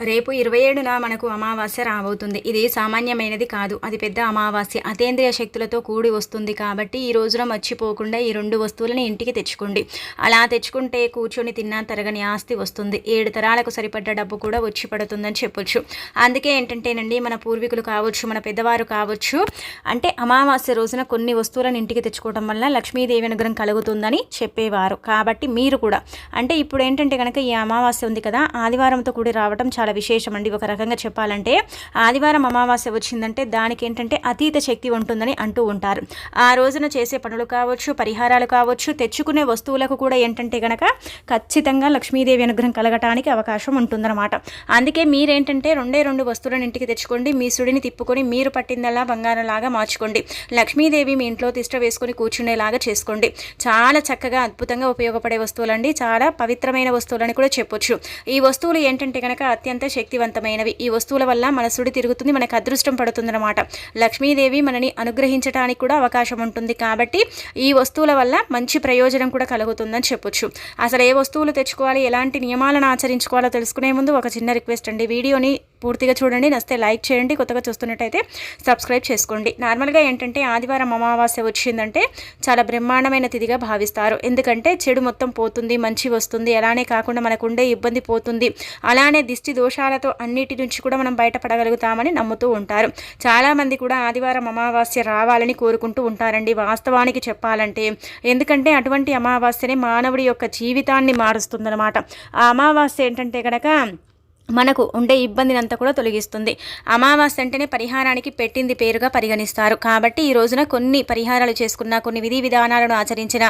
రేపు ఇరవై ఏడున మనకు అమావాస్య రాబోతుంది. ఇది సామాన్యమైనది కాదు. అది పెద్ద అమావాస్య. అతేంద్రియ శక్తులతో కూడి వస్తుంది కాబట్టి ఈ రోజున మర్చిపోకుండా ఈ రెండు వస్తువులను ఇంటికి తెచ్చుకోండి. అలా తెచ్చుకుంటే కూర్చొని తిన్నా తరగని ఆస్తి వస్తుంది. ఏడు తరాలకు సరిపడ్డ డబ్బు కూడా వచ్చి పడుతుందని చెప్పొచ్చు. అందుకే ఏంటంటేనండి మన పూర్వీకులు కావచ్చు మన పెద్దవారు కావచ్చు అంటే అమావాస్య రోజున కొన్ని వస్తువులను ఇంటికి తెచ్చుకోవడం వల్ల లక్ష్మీదేవి అనుగ్రహం కలుగుతుందని చెప్పేవారు. కాబట్టి మీరు కూడా అంటే ఇప్పుడు ఏంటంటే కనుక ఈ అమావాస్య ఉంది కదా ఆదివారంతో కూడి రావడం చాలా విశేషం అండి ఒక రకంగా చెప్పాలంటే ఆదివారం అమావాస్య వచ్చిందంటే దానికి ఏంటంటే అతీత శక్తి ఉంటుందని అంటూ ఉంటారు. ఆ రోజున చేసే పనులు కావచ్చు పరిహారాలు కావచ్చు తెచ్చుకునే వస్తువులకు కూడా ఏంటంటే కనుక ఖచ్చితంగా లక్ష్మీదేవి అనుగ్రహం కలగటానికి అవకాశం ఉంటుందన్నమాట. అందుకే మీరేంటంటే రెండే రెండు వస్తువులను ఇంటికి తెచ్చుకోండి మీ సుడిని తిప్పుకొని మీరు పట్టిందల్లా బంగారంలాగా మార్చుకోండి. లక్ష్మీదేవి మీ ఇంట్లో తిష్ట వేసుకొని కూర్చునేలాగా చేసుకోండి. చాలా చక్కగా అద్భుతంగా ఉపయోగపడే వస్తువులండి. చాలా పవిత్రమైన వస్తువులని కూడా చెప్పొచ్చు. ఈ వస్తువులు ఏంటంటే కనుక అత్యంత శక్తివంతమైనవి. ఈ వస్తువుల వల్ల మన సుడి తిరుగుతుంది మనకు అదృష్టం పడుతుందన్నమాట. లక్ష్మీదేవి మనని అనుగ్రహించడానికి కూడా అవకాశం ఉంటుంది కాబట్టి ఈ వస్తువుల వల్ల మంచి ప్రయోజనం కూడా కలుగుతుందని చెప్పొచ్చు. అసలు ఏ వస్తువులు తెచ్చుకోవాలి ఎలాంటి నియమాలను ఆచరించుకోవాలో తెలుసుకునే ముందు ఒక చిన్న రిక్వెస్ట్ అండి. వీడియోని పూర్తిగా చూడండి. నస్తే లైక్ చేయండి. కొత్తగా చూస్తున్నట్టయితే సబ్స్క్రైబ్ చేసుకోండి. నార్మల్గా ఏంటంటే ఆదివారం అమావాస్య వచ్చిందంటే చాలా బ్రహ్మాండమైన తిథిగా భావిస్తారు. ఎందుకంటే చెడు మొత్తం పోతుంది మంచి వస్తుంది. అలానే కాకుండా మనకు ఉండే ఇబ్బంది పోతుంది. అలానే దిష్టి దోషాలతో అన్నిటి నుంచి కూడా మనం బయటపడగలుగుతామని నమ్ముతూ ఉంటారు. చాలామంది కూడా ఆదివారం అమావాస్య రావాలని కోరుకుంటూ ఉంటారండి. వాస్తవానికి చెప్పాలంటే ఎందుకంటే అటువంటి అమావాస్యనే మానవుడి యొక్క జీవితాన్ని మారుస్తుందన్నమాట. ఆ అమావాస్య ఏంటంటే కనుక మనకు ఉండే ఇబ్బందిని అంతా కూడా తొలగిస్తుంది. అమావాస్య అంటేనే పరిహారానికి పెట్టింది పేరుగా పరిగణిస్తారు. కాబట్టి ఈ రోజున కొన్ని పరిహారాలు చేసుకున్న కొన్ని విధి విధానాలను ఆచరించిన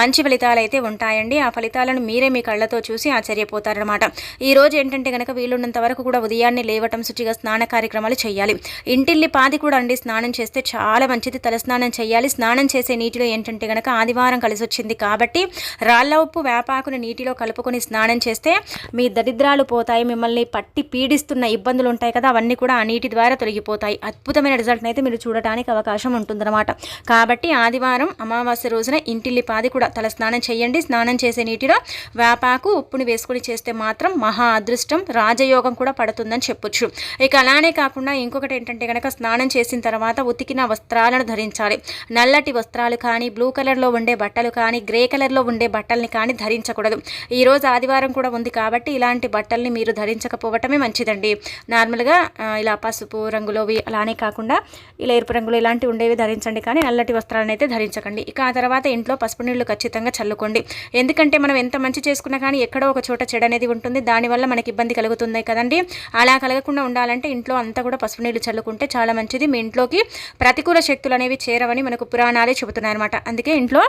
మంచి ఫలితాలు అయితే ఉంటాయండి. ఆ ఫలితాలను మీరే మీ కళ్ళతో చూసి ఆశ్చర్యపోతారనమాట ఈ రోజు ఏంటంటే కనుక వీలున్నంత వరకు కూడా ఉదయాన్నే లేవటం శుచిగా స్నాన కార్యక్రమాలు చేయాలి. ఇంటిల్లి పాది కూడా అండి స్నానం చేస్తే చాలా మంచిది. తలస్నానం చేయాలి. స్నానం చేసే నీటిలో ఏంటంటే కనుక ఆదివారం కలిసి వచ్చింది కాబట్టి రాళ్ళ ఉప్పు వేపాకుని నీటిలో కలుపుకొని స్నానం చేస్తే మీ దరిద్రాలు పోతాయి. మిమ్మల్ని పట్టి పీడిస్తున్న ఇబ్బందులు ఉంటాయి కదా అవన్నీ కూడా ఆ నీటి ద్వారా తొలగిపోతాయి. అద్భుతమైన రిజల్ట్ని అయితే మీరు చూడటానికి అవకాశం ఉంటుందన్నమాట. కాబట్టి ఆదివారం అమావాస్య రోజున ఇంటిల్లి పాది కూడా తల స్నానం చేయండి. స్నానం చేసే నీటిలో వేపాకు ఉప్పుని వేసుకొని చేస్తే మాత్రం మహా అదృష్టం రాజయోగం కూడా పడుతుందని చెప్పొచ్చు. ఇక అలానే కాకుండా ఇంకొకటి ఏంటంటే కనుక స్నానం చేసిన తర్వాత ఉతికిన వస్త్రాలను ధరించాలి. నల్లటి వస్త్రాలు కానీ బ్లూ కలర్లో ఉండే బట్టలు కానీ గ్రే కలర్లో ఉండే బట్టల్ని కానీ ధరించకూడదు. ఈరోజు ఆదివారం కూడా ఉంది కాబట్టి ఇలాంటి బట్టల్ని మీరు ధరించ ధరించకపోవటమే మంచిదండి. నార్మల్గా ఇలా పసుపు రంగులోవి అలానే కాకుండా ఇలా ఎరుపు రంగులు ఇలాంటివి ఉండేవి ధరించండి. కానీ నల్లటి వస్త్రాలను అయితే ధరించకండి. ఇక ఆ తర్వాత ఇంట్లో పసుపు నీళ్ళు ఖచ్చితంగా చల్లుకోండి. ఎందుకంటే మనం ఎంత మంచి చేసుకున్నా కానీ ఎక్కడో ఒక చోట చెడు అనేది ఉంటుంది. దానివల్ల మనకి ఇబ్బంది కలుగుతుంది కదండి. అలా కలగకుండా ఉండాలంటే ఇంట్లో అంతా కూడా పసుపు నీళ్ళు చల్లుకుంటే చాలా మంచిది. మీ ఇంట్లోకి ప్రతికూల శక్తులు అనేవి చేరవని మనకు పురాణాలే చెబుతున్నాయి అనమాట అందుకే ఇంట్లో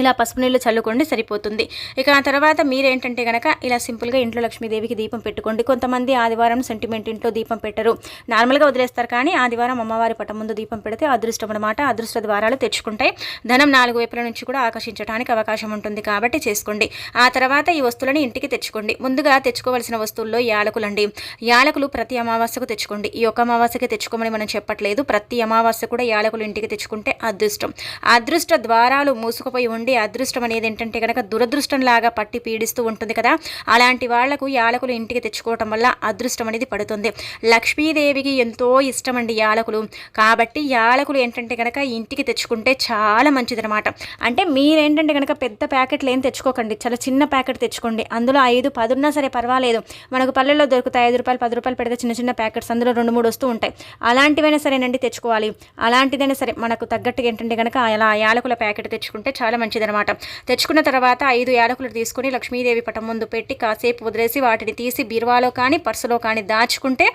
ఇలా పసుపు నీళ్ళు చల్లుకోండి సరిపోతుంది. ఇక ఆ తర్వాత మీరేంటంటే కనుక ఇలా సింపుల్గా ఇంట్లో లక్ష్మీదేవికి దీపం పెట్టుకోండి. కొంతమంది ఆదివారం సెంటిమెంట్ ఇంట్లో దీపం పెట్టరు. నార్మల్గా వదిలేస్తారు కానీ ఆదివారం అమ్మవారి పటం ముందు దీపం పెడితే అదృష్టం అనమాట అదృష్ట ద్వారాలు తెచ్చుకుంటాయి. ధనం నాలుగు వైపుల నుంచి కూడా ఆకర్షించడానికి అవకాశం ఉంటుంది కాబట్టి చేసుకోండి. ఆ తర్వాత ఈ వస్తువులను ఇంటికి తెచ్చుకోండి. ముందుగా తెచ్చుకోవాల్సిన వస్తువుల్లో యాలకులండి. యాలకులు ప్రతి అమావాస్యకు తెచ్చుకోండి. ఈ ఒక్క అమావాస్యకి తెచ్చుకోమని మనం చెప్పట్లేదు. ప్రతి అమావాస్య కూడా యాలకులు ఇంటికి తెచ్చుకుంటే అదృష్టం. అదృష్ట ద్వారాలు మూసుకుపోయి ఉండే అదృష్టం అనేది ఏంటంటే కనుక దురదృష్టం లాగా పట్టి పీడిస్తూ ఉంటుంది కదా. అలాంటి వాళ్ళకు యాలకులు ఇంటికి తెచ్చుకోవటం వల్ల అదృష్టం అనేది పడుతుంది. లక్ష్మీదేవికి ఎంతో ఇష్టం అండి యాలకులు. కాబట్టి యాలకులు ఏంటంటే కనుక ఇంటికి తెచ్చుకుంటే చాలా మంచిదనమాట అంటే మీరేంటంటే కనుక పెద్ద ప్యాకెట్లు ఏం తెచ్చుకోకండి. చాలా చిన్న ప్యాకెట్ తెచ్చుకోండి. అందులో ఐదు పది ఉన్నా సరే పర్వాలేదు. మనకు పల్లెల్లో దొరుకుతాయి ఐదు రూపాయలు పది రూపాయలు పెడితే చిన్న చిన్న ప్యాకెట్స్ అందులో రెండు మూడు వస్తూ ఉంటాయి. అలాంటివైనా సరేనండి తెచ్చుకోవాలి. అలాంటిదైనా సరే మనకు తగ్గట్టుగా ఏంటంటే కనుక అలా యాలకుల ప్యాకెట్ తెచ్చుకుంటే చాలా మంచిదనమాట తెచ్చుకున్న తర్వాత ఐదు యాలకులు తీసుకుని లక్ష్మీదేవి పటం ముందు పెట్టి కాసేపు వదిలేసి వాటిని తీసి బీరువాలో కానీ పర్సులో కానీ దాచుకుంటే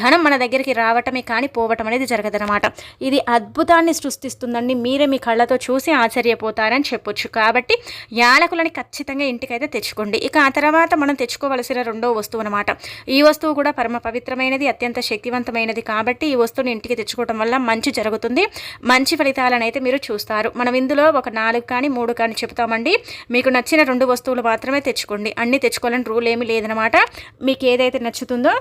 ధనం మన దగ్గరికి రావటమే కానీ పోవటం అనేది జరగదనమాట. ఇది అద్భుతాన్ని సృష్టిస్తుందండి. మీరే మీ కళ్ళతో చూసి ఆశ్చర్యపోతారని చెప్పొచ్చు. కాబట్టి యాలకులని ఖచ్చితంగా ఇంటికైతే తెచ్చుకోండి. ఇక ఆ తర్వాత మనం తెచ్చుకోవలసిన రెండో వస్తువు అనమాట ఈ వస్తువు కూడా పరమ పవిత్రమైనది అత్యంత శక్తివంతమైనది. కాబట్టి ఈ వస్తువుని ఇంటికి తెచ్చుకోవడం వల్ల మంచి జరుగుతుంది. మంచి ఫలితాలను అయితే మీరు చూస్తారు. మనం ఇందులో ఒక నాలుగు కానీ మూడు కానీ చెప్తామండి మీకు నచ్చిన రెండు వస్తువులు మాత్రమే తెచ్చుకోండి. అన్నీ తెచ్చుకోవాలని రూల్ ఏమీ లేదనమాట మీకు ఏదైతే నచ్చుతుందో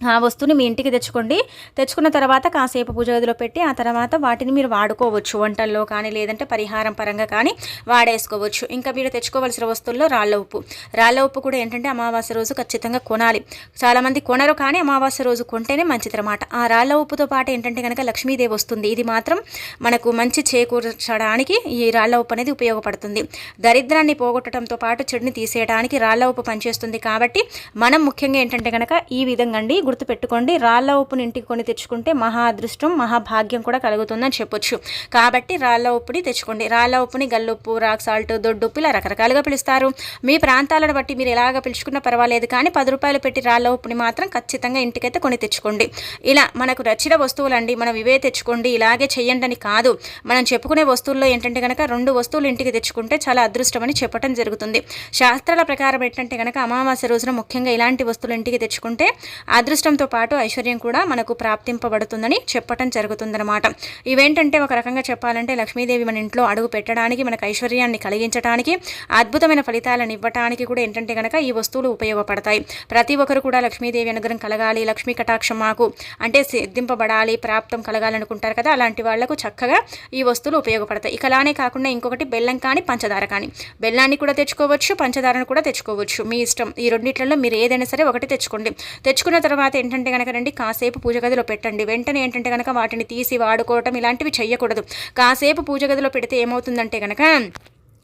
ఆ వస్తువుని మీ ఇంటికి తెచ్చుకోండి. తెచ్చుకున్న తర్వాత కాసేపు పూజ గదిలో పెట్టి ఆ తర్వాత వాటిని మీరు వాడుకోవచ్చు. వంటల్లో కానీ లేదంటే పరిహారం పరంగా కానీ వాడేసుకోవచ్చు. ఇంకా మీరు తెచ్చుకోవాల్సిన వస్తువుల్లో రాళ్ళ ఉప్పు. రాళ్ళ ఉప్పు కూడా ఏంటంటే అమావాస్య రోజు ఖచ్చితంగా కొనాలి. చాలామంది కొనరు కానీ అమావాస్య రోజు కొంటేనే మంచిదన్నమాట. ఆ రాళ్ళ ఉప్పుతో పాటు ఏంటంటే కనుక లక్ష్మీదేవి వస్తుంది. ఇది మాత్రం మనకు మంచి చేకూర్చడానికి ఈ రాళ్ళ ఉప్పు అనేది ఉపయోగపడుతుంది. దరిద్రాన్ని పోగొట్టడంతో పాటు చెడుని తీసేయడానికి రాళ్ళ ఉప్పు పనిచేస్తుంది కాబట్టి మనం ముఖ్యంగా ఏంటంటే కనుక ఈ విధంగా అండి గుర్తుపెట్టుకోండి రాళ్ళ ఉప్పుని ఇంటికి కొని తెచ్చుకుంటే మహా అదృష్టం మహాభాగ్యం కూడా కలుగుతుందని చెప్పొచ్చు. కాబట్టి రాళ్ళ ఉప్పుని తెచ్చుకోండి. రాళ్ళ ఉప్పుని గల్లుప్పు రాక్ సాల్ట్ దొడ్డుప్పు ఇలా రకరకాలుగా పిలుస్తారు. మీ ప్రాంతాలను బట్టి మీరు ఎలాగ పిలుచుకున్నా పర్వాలేదు కానీ పది రూపాయలు పెట్టి రాళ్ళ ఉప్పుని మాత్రం ఖచ్చితంగా ఇంటికైతే కొని తెచ్చుకోండి. ఇలా మనకు నచ్చిన వస్తువులండి మనం ఇవే తెచ్చుకోండి ఇలాగే చేయండి అని కాదు. మనం చెప్పుకునే వస్తువుల్లో ఏంటంటే కనుక రెండు వస్తువులు ఇంటికి తెచ్చుకుంటే చాలా అదృష్టం అని చెప్పడం జరుగుతుంది. శాస్త్రాల ప్రకారం ఏంటంటే కనుక అమావాస్య రోజున ముఖ్యంగా ఇలాంటి వస్తువులు ఇంటికి తెచ్చుకుంటే అదృష్టం అదృష్టంతో పాటు ఐశ్వర్యం కూడా మనకు ప్రాప్తింపబడుతుందని చెప్పటం జరుగుతుందన్నమాట. ఇవేంటంటే ఒక రకంగా చెప్పాలంటే లక్ష్మీదేవి మన ఇంట్లో అడుగు పెట్టడానికి మనకు ఐశ్వర్యాన్ని కలిగించడానికి అద్భుతమైన ఫలితాలను ఇవ్వటానికి కూడా ఏంటంటే కనుక ఈ వస్తువులు ఉపయోగపడతాయి. ప్రతి ఒక్కరు కూడా లక్ష్మీదేవి అనుగ్రహం కలగాలి లక్ష్మీ కటాక్షం మాకు అంటే సిద్ధింపబడాలి ప్రాప్తం కలగాలనుకుంటారు కదా అలాంటి వాళ్ళకు చక్కగా ఈ వస్తువులు ఉపయోగపడతాయి. ఇక అలానే కాకుండా ఇంకొకటి బెల్లం కానీ పంచదార కానీ. బెల్లాన్ని కూడా తెచ్చుకోవచ్చు పంచదారను కూడా తెచ్చుకోవచ్చు. మీ ఇష్టం. ఈ రెండిట్లలో మీరు ఏదైనా సరే ఒకటి తెచ్చుకోండి. తెచ్చుకున్న తర్వాత తర్వాత ఏంటంటే కనుక రండి కాసేపు పూజ గదిలో పెట్టండి. వెంటనే ఏంటంటే కనుక వాటిని తీసి వాడుకోవటం ఇలాంటివి చెయ్యకూడదు. కాసేపు పూజ గదిలో పెడితే ఏమవుతుందంటే కనుక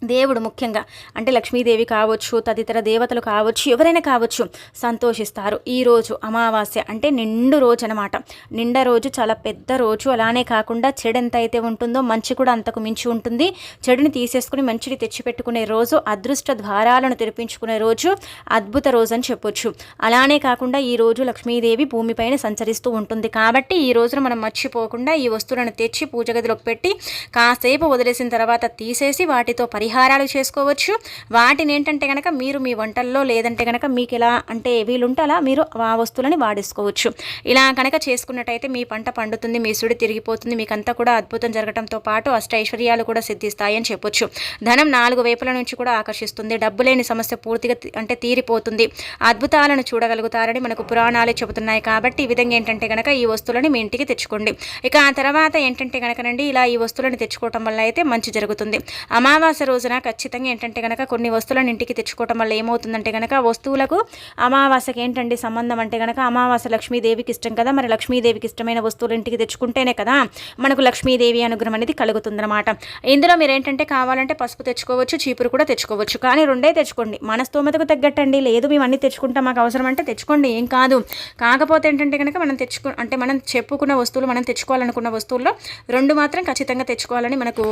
దేవుడు ముఖ్యంగా. అంటే లక్ష్మీదేవి కావచ్చు తదితర దేవతలు కావచ్చు ఎవరైనా కావచ్చు సంతోషిస్తారు. ఈరోజు అమావాస్య అంటే నిండు రోజు అనమాట నిండ రోజు చాలా పెద్ద రోజు. అలానే కాకుండా చెడు ఎంత అయితే ఉంటుందో మంచి కూడా అంతకు మించి ఉంటుంది. చెడుని తీసేసుకుని మంచిని తెచ్చిపెట్టుకునే రోజు అదృష్ట ద్వారాలను తెరిపించుకునే రోజు అద్భుత రోజు అని చెప్పొచ్చు. అలానే కాకుండా ఈ రోజు లక్ష్మీదేవి భూమిపైన సంచరిస్తూ ఉంటుంది. కాబట్టి ఈ రోజున మనం మర్చిపోకుండా ఈ వస్తువులను తెచ్చి పూజ గదిలోకి పెట్టి కాసేపు వదిలేసిన తర్వాత తీసేసి వాటితో పరి పరిహారాలు చేసుకోవచ్చు. వాటిని ఏంటంటే కనుక మీరు మీ వంటల్లో లేదంటే కనుక మీకు ఎలా అంటే వీలుంటే అలా మీరు ఆ వస్తువులని వాడేసుకోవచ్చు. ఇలా కనుక చేసుకున్నట్టయితే మీ పంట పండుతుంది మీ సుడి తిరిగిపోతుంది మీకంతా కూడా అద్భుతం జరగడంతో పాటు అష్టైశ్వర్యాలు కూడా సిద్ధిస్తాయని చెప్పొచ్చు. ధనం నాలుగు వైపుల నుంచి కూడా ఆకర్షిస్తుంది. డబ్బు లేని సమస్య పూర్తిగా అంటే తీరిపోతుంది. అద్భుతాలను చూడగలుగుతారని మనకు పురాణాలే చెబుతున్నాయి కాబట్టి ఈ విధంగా ఏంటంటే కనుక ఈ వస్తువులని మీ ఇంటికి తెచ్చుకోండి. ఇక ఆ తర్వాత ఏంటంటే కనుకనండి ఇలా ఈ వస్తువులను తెచ్చుకోవటం వల్ల అయితే మంచి జరుగుతుంది. అమావాస్య రోజున ఖచ్చితంగా ఏంటంటే కనుక కొన్ని వస్తువులను ఇంటికి తెచ్చుకోవటం వల్ల ఏమవుతుందంటే కనుక వస్తువులకు అమావాస్యకి ఏంటండి సంబంధం అంటే కనుక అమావాస్య లక్ష్మీదేవికి ఇష్టం కదా మరి లక్ష్మీదేవికి ఇష్టమైన వస్తువులు ఇంటికి తెచ్చుకుంటేనే కదా మనకు లక్ష్మీదేవి అనుగ్రహం అనేది కలుగుతుందన్నమాట. ఇందులో మీరు ఏంటంటే కావాలంటే పసుపు తెచ్చుకోవచ్చు చీపురు కూడా తెచ్చుకోవచ్చు. కానీ రెండే తెచ్చుకోండి. మన స్తోమతకు తగ్గట్టండి. లేదు మేము అన్నీ తెచ్చుకుంటాం మాకు అవసరం అంటే తెచ్చుకోండి. ఏం కాదు. కాకపోతే ఏంటంటే కనుక మనం తెచ్చుకు అంటే మనం చెప్పుకున్న వస్తువులు మనం తెచ్చుకోవాలనుకున్న వస్తువుల్లో రెండు మాత్రం ఖచ్చితంగా తెచ్చుకోవాలని మనకు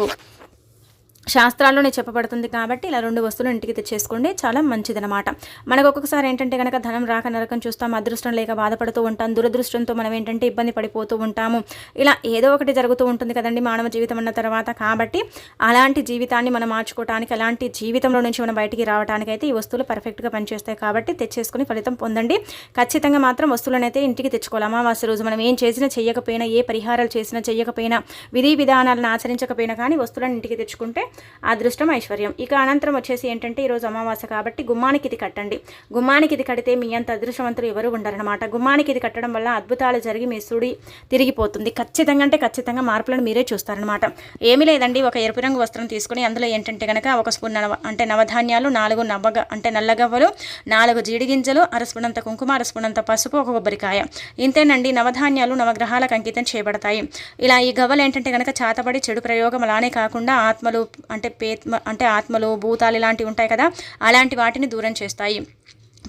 శాస్త్రాల్లోనే చెప్పబడుతుంది కాబట్టి ఇలా రెండు వస్తువులు ఇంటికి తెచ్చేసుకోండి. చాలా మంచిదనమాట మనకు ఒక్కొక్కసారి ఏంటంటే కనుక ధనం రాక నరకం చూస్తాం అదృష్టం లేక బాధపడుతూ ఉంటాం దురదృష్టంతో మనం ఏంటంటే ఇబ్బంది పడిపోతూ ఉంటాము. ఇలా ఏదో ఒకటి జరుగుతూ ఉంటుంది కదండి మానవ జీవితం అన్న తర్వాత. కాబట్టి అలాంటి జీవితాన్ని మనం మార్చుకోవడానికి అలాంటి జీవితంలో నుంచి మనం బయటికి రావడానికి అయితే ఈ వస్తువులు పర్ఫెక్ట్గా పనిచేస్తాయి కాబట్టి తెచ్చేసుకుని ఫలితం పొందండి. ఖచ్చితంగా మాత్రం వస్తువులను అయితే ఇంటికి తెచ్చుకోవాలి. అమావాస్య రోజు మనం ఏం చేసినా చేయకపోయినా ఏ పరిహారాలు చేసినా చేయకపోయినా విధి విధానాలను ఆచరించకపోయినా కానీ వస్తువులను ఇంటికి తెచ్చుకుంటే అదృష్టం ఐశ్వర్యం. ఇక అనంతరం వచ్చేసి ఏంటంటే ఈరోజు అమావాస కాబట్టి గుమ్మానికి ఇది కట్టండి. గుమ్మానికి ఇది కడితే మీ అంత అదృష్టవంతులు ఎవరు ఉండరనమాట గుమ్మానికి ఇది కట్టడం వల్ల అద్భుతాలు జరిగి మీ సుడి తిరిగిపోతుంది. ఖచ్చితంగా అంటే ఖచ్చితంగా మార్పులను మీరే చూస్తారనమాట ఏమీ లేదండి. ఒక ఎరుపు రంగు వస్త్రం తీసుకుని అందులో ఏంటంటే కనుక ఒక స్పూన్ నవ అంటే నవధాన్యాలు నాలుగు నవ్వగ అంటే నల్లగవ్వలు నాలుగు జీడిగింజలు అరస్పునంత కుంకుమ అరస్పునంత పసుపు ఒక కొబ్బరికాయ. ఇంతేనండి. నవధాన్యాలు నవగ్రహాలకు అంకితం చేయబడతాయి. ఇలా ఈ గవ్వలు ఏంటంటే కనుక చాతబడి చెడు ప్రయోగం అలానే కాకుండా ఆత్మలు అంటే పేత్మ అంటే ఆత్మలు భూతాలు ఇలాంటివి ఉంటాయి కదా అలాంటి వాటిని దూరం చేస్తాయి.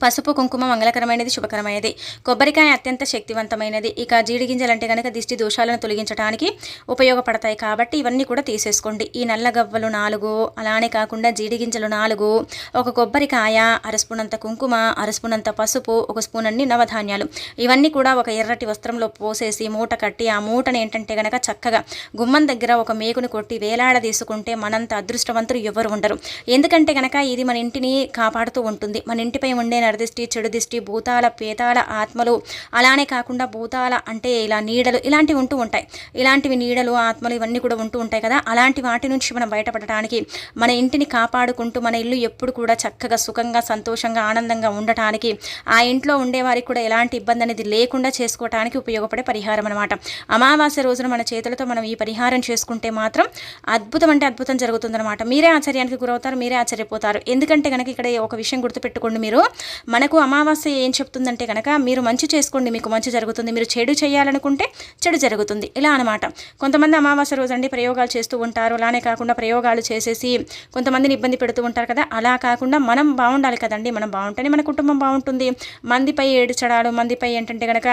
పసుపు కుంకుమ మంగళకరమైనది శుభకరమైనది. కొబ్బరికాయ అత్యంత శక్తివంతమైనది. ఇక జీడి గింజలు అంటే కనుక దిష్టి దోషాలను తొలగించడానికి ఉపయోగపడతాయి కాబట్టి ఇవన్నీ కూడా తీసేసుకోండి. ఈ నల్ల గవ్వలు నాలుగు అలానే కాకుండా జీడి గింజలు నాలుగు ఒక కొబ్బరికాయ అరస్పూనంత కుంకుమ అరస్పూనంత పసుపు ఒక స్పూన్ అన్ని నవధాన్యాలు. ఇవన్నీ కూడా ఒక ఎర్రటి వస్త్రంలో పోసేసి మూట కట్టి ఆ మూటను ఏంటంటే కనుక చక్కగా గుమ్మం దగ్గర ఒక మేకును కొట్టి వేలాడదీసుకుంటే మనంత అదృష్టవంతులు ఎవరు ఉండరు. ఎందుకంటే కనుక ఇది మన ఇంటిని కాపాడుతూ ఉంటుంది. మన ఇంటిపై ఉండే నరదిష్టి చెడు దిష్టి భూతాల పేతాల ఆత్మలు. అలానే కాకుండా భూతాల అంటే ఇలా నీడలు ఇలాంటివి ఉంటూ ఉంటాయి. ఇలాంటివి నీడలు ఆత్మలు ఇవన్నీ కూడా ఉంటూ ఉంటాయి కదా. అలాంటి వాటి నుంచి మనం బయటపడటానికి మన ఇంటిని కాపాడుకుంటూ మన ఇల్లు ఎప్పుడు కూడా చక్కగా సుఖంగా సంతోషంగా ఆనందంగా ఉండటానికి ఆ ఇంట్లో ఉండేవారికి కూడా ఎలాంటి ఇబ్బంది అనేది లేకుండా చేసుకోవటానికి ఉపయోగపడే పరిహారం అనమాట అమావాస్య రోజున మన చేతులతో మనం ఈ పరిహారం చేసుకుంటే మాత్రం అద్భుతం అంటే అద్భుతం జరుగుతుందన్నమాట. మీరే ఆశ్చర్యానికి గురవుతారు మీరే ఆశ్చర్యపోతారు. ఎందుకంటే కనుక ఇక్కడ ఒక విషయం గుర్తుపెట్టుకోండి మీరు. మనకు అమావాస్య ఏం చెప్తుందంటే కనుక మీరు మంచి చేసుకోండి మీకు మంచి జరుగుతుంది మీరు చెడు చేయాలనుకుంటే చెడు జరుగుతుంది. ఇలా అనమాట కొంతమంది అమావాస్య రోజు అండి ప్రయోగాలు చేస్తూ ఉంటారు. అలానే కాకుండా ప్రయోగాలు చేసేసి కొంతమందిని ఇబ్బంది పెడుతూ ఉంటారు కదా. అలా కాకుండా మనం బాగుండాలి కదండి. మనం బాగుంటేనే మన కుటుంబం బాగుంటుంది. మందిపై ఏడుచడాలు మందిపై ఏంటంటే కనుక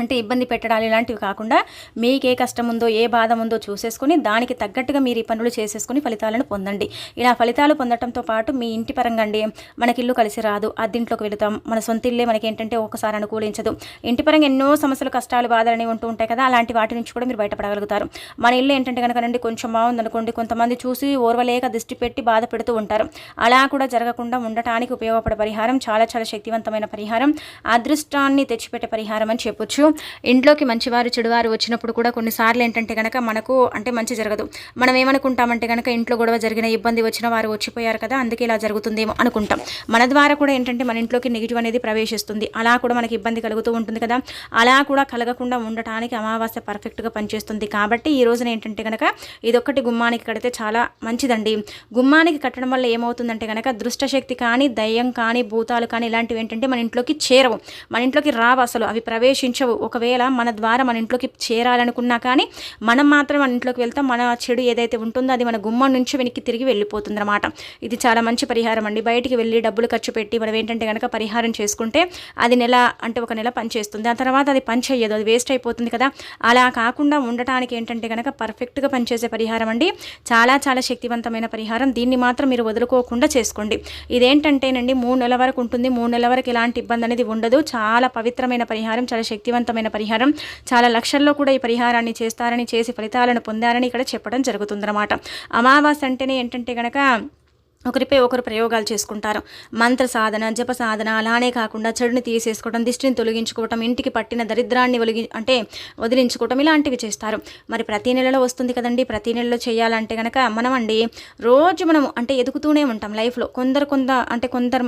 అంటే ఇబ్బంది పెట్టడాలు ఇలాంటివి కాకుండా మీకు ఏ కష్టం ఉందో ఏ బాధ ఉందో చూసేసుకొని దానికి తగ్గట్టుగా మీరు ఈ పనులు చేసేసుకుని ఫలితాలను పొందండి. ఇలా ఫలితాలు పొందడంతో పాటు మీ ఇంటి పరంగా అండి మనకి ఇల్లు కలిసి రాదు అద్దింట్లోకి వెళుతాం. మన సొంత ఇల్లే మనకి ఏంటంటే ఒకసారి అనుకూలించదు. ఇంటి పరంగా ఎన్నో సమస్యలు కష్టాలు బాధలు ఉంటూ ఉంటాయి కదా అలాంటి వాటి నుంచి కూడా మీరు బయటపడగలుగుతారు. మన ఇల్లు ఏంటంటే కనుకనండి కొంచెం బాగుందనుకోండి కొంతమంది చూసి ఓర్వలేక దృష్టి పెట్టి బాధ పెడుతూ ఉంటారు. అలా కూడా జరగకుండా ఉండటానికి ఉపయోగపడే పరిహారం చాలా చాలా శక్తివంతమైన పరిహారం అదృష్టాన్ని తెచ్చిపెట్టే పరిహారం అని చెప్పొచ్చు. ఇంట్లోకి మంచివారు చెడువారు వచ్చినప్పుడు కూడా కొన్నిసార్లు ఏంటంటే కనుక మనకు అంటే మంచి జరగదు. మనం ఏమనుకుంటామంటే కనుక ఇంట్లో గొడవ జరిగిన ఇబ్బంది వచ్చిన వారు వచ్చిపోయారు కదా అందుకే ఇలా జరుగుతుందేమో అనుకుంటాం. మన ద్వారా కూడా ఏంటంటే మన ఇంట్లోకి నెగిటివ్ అనేది ప్రవేశిస్తుంది. అలా కూడా మనకి ఇబ్బంది కలుగుతూ ఉంటుంది కదా. అలా కూడా కలగకుండా ఉండటానికి అమావాస్య పర్ఫెక్ట్గా పనిచేస్తుంది. కాబట్టి ఈ రోజున ఏంటంటే కనుక ఇదొక్కటి గుమ్మానికి కడితే చాలా మంచిదండి. గుమ్మానికి కట్టడం వల్ల ఏమవుతుందంటే కనుక దృష్టశక్తి కానీ దయ్యం కానీ భూతాలు కానీ ఇలాంటివి ఏంటంటే మన ఇంట్లోకి చేరవు. మన ఇంట్లోకి రావు అసలు. అవి ప్రవేశించవు. ఒకవేళ మన ద్వారా మన ఇంట్లోకి చేరాలనుకున్నా కానీ మనం మాత్రం మన ఇంట్లోకి వెళ్తాం. మన చెడు ఏదైతే ఉంటుందో అది మన గుమ్మం నుంచి వెనక్కి తిరిగి వెళ్ళిపోతుంది అనమాట ఇది చాలా మంచి పరిహారం అండి. బయటికి వెళ్ళి డబ్బులు ఖర్చు పెట్టి మనం ఏంటంటే కనుక పరిహారం చేసుకుంటే అది నెల అంటే ఒక నెల పనిచేస్తుంది ఆ తర్వాత అది పనిచేయదు అది వేస్ట్ అయిపోతుంది కదా. అలా కాకుండా ఉండటానికి ఏంటంటే కనుక పర్ఫెక్ట్గా పనిచేసే పరిహారం అండి. చాలా చాలా శక్తివంతమైన పరిహారం. దీన్ని మాత్రం మీరు వదులుకోకుండా చేసుకోండి. ఇదేంటంటేనండి మూడు నెలల వరకు ఉంటుంది. మూడు నెలల వరకు ఎలాంటి ఇబ్బంది అనేది ఉండదు. చాలా పవిత్రమైన పరిహారం. చాలా శక్తివంతమైన పరిహారం. చాలా లక్షల్లో కూడా ఈ పరిహారాన్ని చేస్తారని చేసి ఫలితాలను పొందారని ఇక్కడ చెప్పడం జరుగుతుందన్నమాట. అమావాస్య అంటేనే ఏంటంటే కనుక ఒకరిపై ఒకరు ప్రయోగాలు చేసుకుంటారు. మంత్ర సాధన జప సాధన అలానే కాకుండా చెడుని తీసేసుకోవడం దిష్టిని తొలగించుకోవటం ఇంటికి పట్టిన దరిద్రాన్ని ఒలిగి అంటే వదిలించుకోవటం ఇలాంటివి చేస్తారు. మరి ప్రతి నెలలో వస్తుంది కదండి. ప్రతి నెలలో చేయాలంటే కనుక మనం అండి రోజు మనం అంటే ఎదుగుతూనే ఉంటాం లైఫ్లో. కొందరు కొంద అంటే కొందరు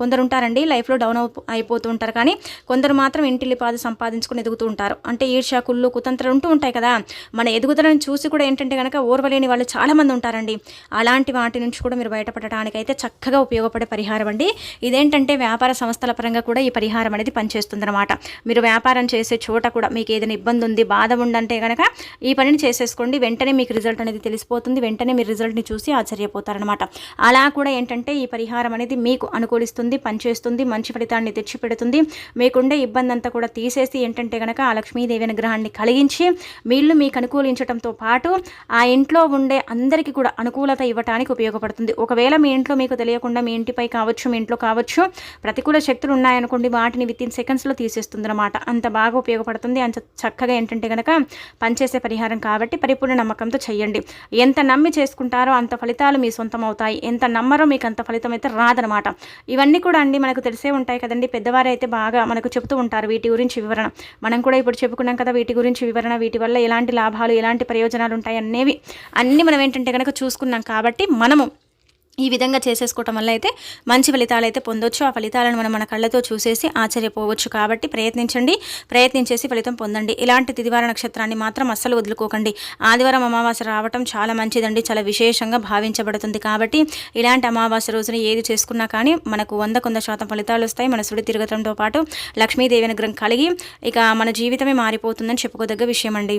కొందరు ఉంటారండి లైఫ్లో డౌన్ అయిపోతూ ఉంటారు. కానీ కొందరు మాత్రం ఇంటిల్లి పాదు సంపాదించుకుని ఎదుగుతూ ఉంటారు. అంటే ఈర్ష కుళ్ళు కుతంత్రాలు ఉంటూ ఉంటాయి కదా. మన ఎదుగుదలను చూసి కూడా ఏంటంటే కనుక ఓర్వలేని వాళ్ళు చాలామంది ఉంటారండి. అలాంటి వాటి నుంచి కూడా మీరు బయట బయటపడటానికైతే చక్కగా ఉపయోగపడే పరిహారం అండి. ఇదేంటంటే వ్యాపార సంస్థల పరంగా కూడా ఈ పరిహారం అనేది పనిచేస్తుందన్నమాట. మీరు వ్యాపారం చేసే చోట కూడా మీకు ఏదైనా ఇబ్బంది ఉంది బాధ ఉందంటే కనుక ఈ పనిని చేసేసుకోండి. వెంటనే మీకు రిజల్ట్ అనేది తెలిసిపోతుంది. వెంటనే మీరు రిజల్ట్ని చూసి ఆశ్చర్యపోతారనమాట అలా కూడా ఏంటంటే ఈ పరిహారం అనేది మీకు అనుకూలిస్తుంది పనిచేస్తుంది మంచి ఫలితాన్ని తెచ్చిపెడుతుంది. మీకుండే ఇబ్బంది అంతా కూడా తీసేసి ఏంటంటే కనుక ఆ లక్ష్మీదేవి అనుగ్రహాన్ని కలిగించి మీళ్ళు మీకు అనుకూలించడంతో పాటు ఆ ఇంట్లో ఉండే అందరికీ కూడా అనుకూలత ఇవ్వటానికి ఉపయోగపడుతుంది. ఒకవేళ ఒకవేళ మీ ఇంట్లో మీకు తెలియకుండా మీ ఇంటిపై కావచ్చు మీ ఇంట్లో కావచ్చు ప్రతికూల శక్తులు ఉన్నాయనుకోండి వాటిని విత్ ఇన్ సెకండ్స్లో తీసేస్తుంది అనమాట అంత బాగా ఉపయోగపడుతుంది. అంత చక్కగా ఏంటంటే కనుక పనిచేసే పరిహారం కాబట్టి పరిపూర్ణ నమ్మకంతో చేయండి ఎంత నమ్మి చేసుకుంటారో అంత ఫలితాలు మీ సొంతం అవుతాయి ఎంత నమ్మరో మీకు అంత ఫలితం అయితే రాదనమాట ఇవన్నీ కూడా అండి మనకు తెలిసే ఉంటాయి కదండి. పెద్దవారు అయితే బాగా మనకు చెప్తూ ఉంటారు వీటి గురించి వివరణ. మనం కూడా ఇప్పుడు చెప్పుకున్నాం కదా వీటి గురించి వివరణ వీటి వల్ల ఎలాంటి లాభాలు ఎలాంటి ప్రయోజనాలు ఉంటాయి అనేవి. అన్నీ మనం ఏంటంటే కనుక చూసుకున్నాం కాబట్టి మనము ఈ విధంగా చేసేసుకోవటం వల్ల అయితే మంచి ఫలితాలు అయితే పొందొచ్చు. ఆ ఫలితాలను మనం మన కళ్ళతో చూసేసి ఆశ్చర్యపోవచ్చు. కాబట్టి ప్రయత్నించండి. ప్రయత్నించేసి ఫలితం పొందండి. ఇలాంటి తిదివార నక్షత్రాన్ని మాత్రం అస్సలు వదులుకోకండి. ఆదివారం అమావాస్య రావటం చాలా మంచిదండి. చాలా విశేషంగా భావించబడుతుంది. కాబట్టి ఇలాంటి అమావాస్య రోజున ఏది చేసుకున్నా కానీ మనకు వంద కొంద శాతం ఫలితాలు వస్తాయి. మన సుడి తిరగటంతో పాటు లక్ష్మీదేవి అనుగ్రహం కలిగి ఇక మన జీవితమే మారిపోతుందని చెప్పుకోదగ్గ విషయం అండి